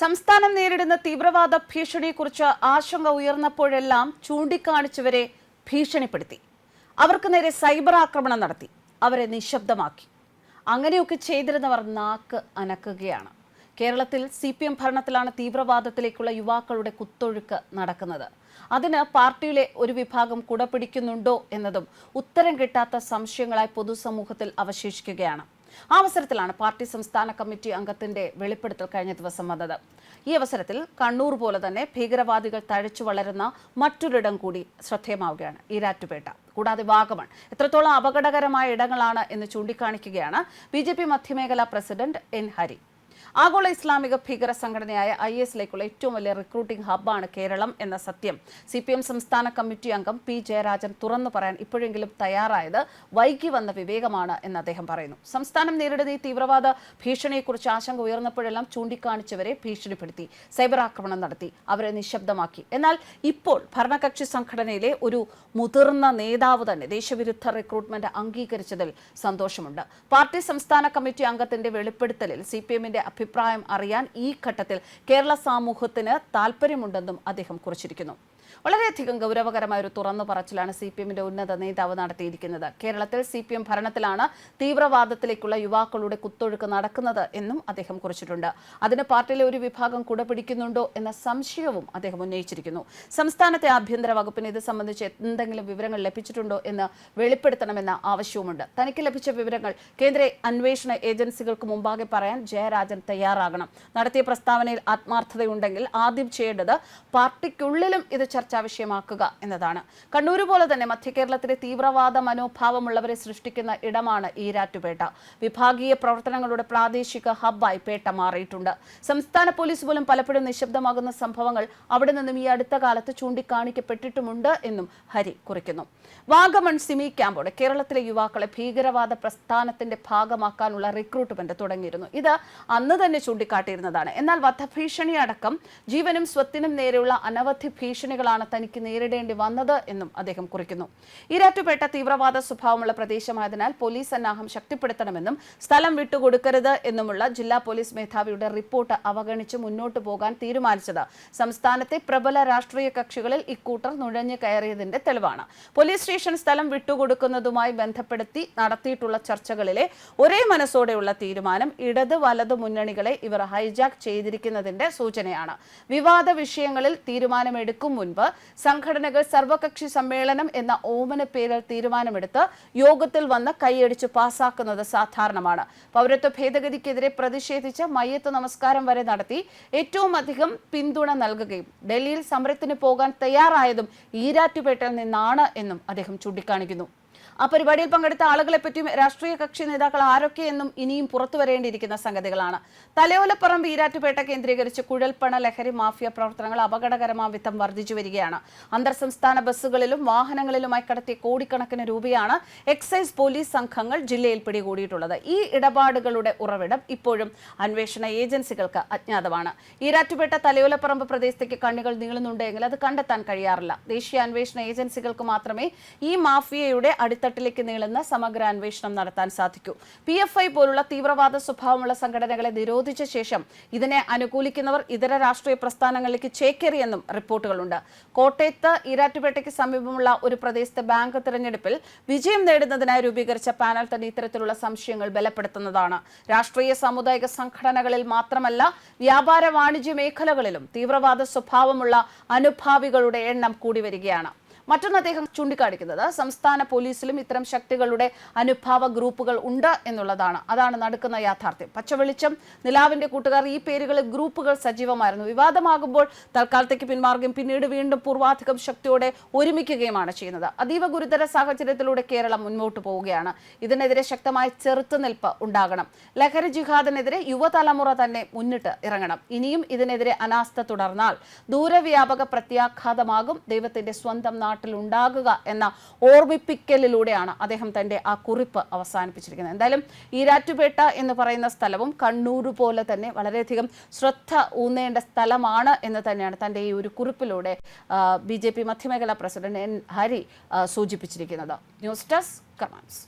സംസ്ഥാനം നേരിടുന്ന തീവ്രവാദ ഭീഷണിയെക്കുറിച്ച് ആശങ്ക ഉയർന്നപ്പോഴെല്ലാം ചൂണ്ടിക്കാണിച്ചവരെ ഭീഷണിപ്പെടുത്തി. അവർക്ക് നേരെ സൈബർ ആക്രമണം നടത്തി. അവരെ നിശബ്ദമാക്കി. അങ്ങനെയൊക്കെ ചെയ്തിരുന്നവർ നാക്ക് അനക്കുകയാണ്. കേരളത്തിൽ സി പി എം ഭരണത്തിലാണ് തീവ്രവാദത്തിലേക്കുള്ള യുവാക്കളുടെ കുത്തൊഴുക്ക് നടക്കുന്നത്. അതിന് പാർട്ടിയിലെ ഒരു വിഭാഗം കുടപിടിക്കുന്നുണ്ടോ എന്നതും ഉത്തരം കിട്ടാത്ത സംശയങ്ങളായി പൊതുസമൂഹത്തിൽ അവശേഷിക്കുകയാണ്. ആ അവസരത്തിലാണ് പാർട്ടി സംസ്ഥാന കമ്മിറ്റി അംഗത്തിന്റെ വെളിപ്പെടുത്തൽ കഴിഞ്ഞ ദിവസം വന്നത്. ഈ അവസരത്തിൽ കണ്ണൂർ പോലെ തന്നെ ഭീകരവാദികൾ തഴച്ചു വളരുന്ന മറ്റൊരിടം കൂടി ശ്രദ്ധേയമാവുകയാണ്. ഈരാറ്റുപേട്ട. കൂടാതെ വാഗമൺ. എത്രത്തോളം അപകടകരമായ ഇടങ്ങളാണ് എന്ന് ചൂണ്ടിക്കാണിക്കുകയാണ് ബി ജെ പി മധ്യമേഖലാ പ്രസിഡന്റ് എൻ ഹരി. ആഗോള ഇസ്ലാമിക ഭീകര സംഘടനയായ ഐ എസിലേക്കുള്ള ഏറ്റവും വലിയ റിക്രൂട്ടിംഗ് ഹബ്ബാണ് കേരളം എന്ന സത്യം. സി പി എം സംസ്ഥാന കമ്മിറ്റി അംഗം പി ജയരാജൻ തുറന്നു പറയാൻ ഇപ്പോഴെങ്കിലും തയ്യാറായത് വൈകി വന്ന വിവേകമാണ് എന്ന് അദ്ദേഹം പറയുന്നു. സംസ്ഥാനം നേരിടുന്ന ഈ തീവ്രവാദ ഭീഷണിയെക്കുറിച്ച് ആശങ്ക ഉയർന്നപ്പോഴെല്ലാം ചൂണ്ടിക്കാണിച്ചവരെ ഭീഷണിപ്പെടുത്തി സൈബർ ആക്രമണം നടത്തി അവരെ നിശബ്ദമാക്കി. എന്നാൽ ഇപ്പോൾ ഭരണകക്ഷി സംഘടനയിലെ ഒരു മുതിർന്ന നേതാവ് തന്നെ ദേശവിരുദ്ധ റിക്രൂട്ട്മെന്റ് അംഗീകരിച്ചതിൽ സന്തോഷമുണ്ട്. പാർട്ടി സംസ്ഥാന കമ്മിറ്റി അംഗത്തിന്റെ വെളിപ്പെടുത്തലിൽ സി പി എമ്മിന്റെ അഭിപ്രായം അറിയാൻ ഈ ഘട്ടത്തിൽ കേരള സമൂഹത്തിന് താല്പര്യമുണ്ടെന്നും അദ്ദേഹം കുറിച്ചിരിക്കുന്നു. വളരെയധികം ഗൗരവകരമായ ഒരു തുറന്നു പറച്ചിലാണ് സി പി എമ്മിന്റെ ഉന്നത നേതാവ് നടത്തിയിരിക്കുന്നത്. കേരളത്തിൽ സി പി എം ഭരണത്തിലാണ് തീവ്രവാദത്തിലേക്കുള്ള യുവാക്കളുടെ കുത്തൊഴുക്ക് നടക്കുന്നത് എന്നും അദ്ദേഹം കുറിച്ചിട്ടുണ്ട്. അതിന് പാർട്ടിയിലെ ഒരു വിഭാഗം കുടപിടിക്കുന്നുണ്ടോ എന്ന സംശയവും അദ്ദേഹം ഉന്നയിച്ചിരിക്കുന്നു. സംസ്ഥാനത്തെ ആഭ്യന്തര വകുപ്പിന് ഇത് സംബന്ധിച്ച് എന്തെങ്കിലും വിവരങ്ങൾ ലഭിച്ചിട്ടുണ്ടോ എന്ന് വെളിപ്പെടുത്തണമെന്ന ആവശ്യവുമുണ്ട്. തനിക്ക് ലഭിച്ച വിവരങ്ങൾ കേന്ദ്ര അന്വേഷണ ഏജൻസികൾക്ക് മുമ്പാകെ പറയാൻ ജയരാജൻ തയ്യാറാകണം. നടത്തിയ പ്രസ്താവനയിൽ ആത്മാർത്ഥതയുണ്ടെങ്കിൽ ആദ്യം ചെയ്യേണ്ടത് പാർട്ടിക്കുള്ളിലും ഇത് ചർച്ചാ വിഷയമാക്കുക എന്നതാണ്. കണ്ണൂർ പോലെ തന്നെ മധ്യകേരളത്തിലെ തീവ്രവാദ മനോഭാവമുള്ളവരെ സൃഷ്ടിക്കുന്ന ഇടമാണ് ഈ ഈരാറ്റുപേട്ട വിഭാഗീയ പ്രവർത്തനങ്ങളുടെ പ്രാദേശിക ഹബ്ബായി പേട്ട മാറിയിട്ടുണ്ട്. സംസ്ഥാന പോലീസ് പോലും പലപ്പോഴും നിശബ്ദമാകുന്ന സംഭവങ്ങൾ അവിടെ നിന്നും ഈ അടുത്ത കാലത്ത് ചൂണ്ടിക്കാണിക്കപ്പെട്ടിട്ടുമുണ്ട് എന്നും ഹരി കുറിക്കുന്നു. വാഗമൺ സിമി ക്യാമ്പോടെ കേരളത്തിലെ യുവാക്കളെ ഭീകരവാദ പ്രസ്ഥാനത്തിന്റെ ഭാഗമാക്കാനുള്ള റിക്രൂട്ട്മെന്റ് തുടങ്ങിയിരുന്നു. ഇത് അന്ന് തന്നെ ചൂണ്ടിക്കാട്ടിയിരുന്നതാണ്. എന്നാൽ വധഭീഷണി അടക്കം ജീവനും സ്വത്തിനും നേരെയുള്ള അനവധി ഭീഷണികളാണ് തനിക്ക് നേരിടേണ്ടി വന്നത് എന്നും അദ്ദേഹം കുറിക്കുന്നു. ഈരാറ്റുപേട്ട തീവ്രവാദ സ്വഭാവമുള്ള പ്രദേശമായതിനാൽ പോലീസ് സന്നാഹം ശക്തിപ്പെടുത്തണമെന്നും സ്ഥലം വിട്ടുകൊടുക്കരുത് എന്നുമുള്ള ജില്ലാ പോലീസ് മേധാവിയുടെ റിപ്പോർട്ട് അവഗണിച്ച് മുന്നോട്ടു പോകാൻ തീരുമാനിച്ചത് സംസ്ഥാനത്തെ പ്രബല രാഷ്ട്രീയ കക്ഷികളിൽ ഇക്കൂട്ടർ നുഴഞ്ഞു കയറിയതിന്റെ തെളിവാണ്. പോലീസ് സ്റ്റേഷൻ സ്ഥലം വിട്ടുകൊടുക്കുന്നതുമായി ബന്ധപ്പെടുത്തി നടത്തിയിട്ടുള്ള ചർച്ചകളിലെ ഒരേ മനസ്സോടെയുള്ള തീരുമാനം ഇടത് വലത് മുന്നണികളെ ഇവർ ഹൈജാക്ക് ചെയ്തിരിക്കുന്നതിന്റെ സൂചനയാണ്. വിവാദ വിഷയങ്ങളിൽ തീരുമാനമെടുക്കും മുൻപ് സംഘടനകൾ സർവകക്ഷി സമ്മേളനം എന്ന ഓമന പേരിൽ തീരുമാനമെടുത്ത് യോഗത്തിൽ വന്ന് കൈയടിച്ച് പാസാക്കുന്നത് സാധാരണമാണ്. പൗരത്വ ഭേദഗതിക്കെതിരെ പ്രതിഷേധിച്ച് മയ്യത്ത് നമസ്കാരം വരെ നടത്തി ഏറ്റവും അധികം പിന്തുണ നൽകുകയും ഡൽഹിയിൽ സമരത്തിന് പോകാൻ തയ്യാറായതും ഈരാറ്റുപേട്ടയിൽ നിന്നാണ് എന്നും അദ്ദേഹം ചൂണ്ടിക്കാണിക്കുന്നു. ആ പരിപാടിയിൽ പങ്കെടുത്ത ആളുകളെ പറ്റിയും രാഷ്ട്രീയ കക്ഷി നേതാക്കൾ ആരൊക്കെയെന്നും ഇനിയും പുറത്തു വരേണ്ടിയിരിക്കുന്ന സംഗതികളാണ്. തലയോലപ്പറമ്പ് ഈരാറ്റുപേട്ട കേന്ദ്രീകരിച്ച് കുഴൽപ്പണ ലഹരി മാഫിയ പ്രവർത്തനങ്ങൾ അപകടകരമാം വിധം വർദ്ധിച്ചു വരികയാണ്. അന്തർ സംസ്ഥാന ബസ്സുകളിലും വാഹനങ്ങളിലുമായി കടത്തിയ കോടിക്കണക്കിന് രൂപയാണ് എക്സൈസ് പോലീസ് സംഘങ്ങൾ ജില്ലയിൽ പിടികൂടിയിട്ടുള്ളത്. ഈ ഇടപാടുകളുടെ ഉറവിടം ഇപ്പോഴും അന്വേഷണ ഏജൻസികൾക്ക് അജ്ഞാതമാണ്. ഈരാറ്റുപേട്ട തലയോലപ്പറമ്പ് പ്രദേശത്തേക്ക് കണ്ണികൾ നീളുന്നുണ്ടെങ്കിൽ അത് കണ്ടെത്താൻ കഴിയാറില്ല. ദേശീയ അന്വേഷണ ഏജൻസികൾക്ക് മാത്രമേ ഈ മാഫിയയുടെ അടിത്തട്ടിലേക്ക് നീളുന്ന സമഗ്ര അന്വേഷണം നടത്താൻ സാധിക്കൂ. പി എഫ് ഐ പോലുള്ള തീവ്രവാദ സ്വഭാവമുള്ള സംഘടനകളെ നിരോധിച്ച ശേഷം ഇതിനെ അനുകൂലിക്കുന്നവർ ഇതര രാഷ്ട്രീയ പ്രസ്ഥാനങ്ങളിലേക്ക് ചേക്കേറിയെന്നും റിപ്പോർട്ടുകളുണ്ട്. കോട്ടയത്ത് ഈരാറ്റുപേട്ടയ്ക്ക് സമീപമുള്ള ഒരു പ്രദേശത്തെ ബാങ്ക് തിരഞ്ഞെടുപ്പിൽ വിജയം നേടുന്നതിനായി രൂപീകരിച്ച പാനൽ തന്നെ ഇത്തരത്തിലുള്ള സംശയങ്ങൾ ബലപ്പെടുത്തുന്നതാണ്. രാഷ്ട്രീയ സാമുദായിക സംഘടനകളിൽ മാത്രമല്ല വ്യാപാര വാണിജ്യ മേഖലകളിലും തീവ്രവാദ സ്വഭാവമുള്ള അനുഭാവികളുടെ എണ്ണം കൂടി വരികയാണ്. മറ്റൊന്ന് അദ്ദേഹം ചൂണ്ടിക്കാണിക്കുന്നത്. സംസ്ഥാന പോലീസിലും ഇത്തരം ശക്തികളുടെ അനുഭാവ ഗ്രൂപ്പുകൾ ഉണ്ട് എന്നുള്ളതാണ്. അതാണ് നടക്കുന്ന യാഥാർത്ഥ്യം. പച്ചവെളിച്ചം നിലാവിന്റെ കൂട്ടുകാർ ഈ പേരുകളിൽ ഗ്രൂപ്പുകൾ സജീവമായിരുന്നു. വിവാദമാകുമ്പോൾ തൽക്കാലത്തേക്ക് പിന്മാറുകയും പിന്നീട് വീണ്ടും പൂർവാധികം ശക്തിയോടെ ഒരുമിക്കുകയുമാണ് ചെയ്യുന്നത്. അതീവ ഗുരുതര സാഹചര്യത്തിലൂടെ കേരളം മുന്നോട്ട് പോവുകയാണ്. ഇതിനെതിരെ ശക്തമായ ചെറുത്തുനിൽപ്പ് ഉണ്ടാകണം. ലഹരി ജിഹാദിനെതിരെ യുവതലമുറ തന്നെ മുന്നിട്ട് ഇറങ്ങണം. ഇനിയും ഇതിനെതിരെ അനാസ്ഥ തുടർന്നാൽ ദൂരവ്യാപക പ്രത്യാഘാതമാകും. ദൈവത്തിന്റെ സ്വന്തം നാട്ടിൽ ഉണ്ടാകുക എന്ന ഓർമ്മിപ്പിക്കലിലൂടെയാണ് അദ്ദേഹം തന്റെ ആ കുറിപ്പ് അവസാനിപ്പിച്ചിരിക്കുന്നത്. എന്തായാലും ഈരാറ്റുപേട്ട എന്ന് പറയുന്ന സ്ഥലവും കണ്ണൂർ പോലെ തന്നെ വളരെയധികം ശ്രദ്ധ ഊന്നേണ്ട സ്ഥലമാണ് എന്ന് തന്നെയാണ് തന്റെ ഈ ഒരു കുറിപ്പിലൂടെ ബി ജെ പി മധ്യമേഖലാ പ്രസിഡന്റ് എൻ ഹരി സൂചിപ്പിച്ചിരിക്കുന്നത്. News desk കമാൻസ്